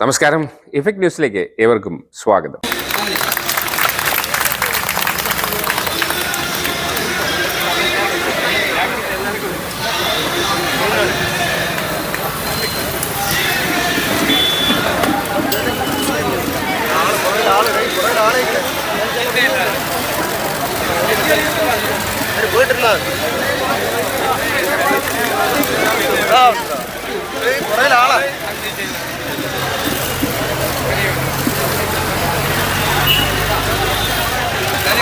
നമസ്കാരം. ഇഫക്ട് ന്യൂസിലേക്ക് ഏവർക്കും സ്വാഗതം.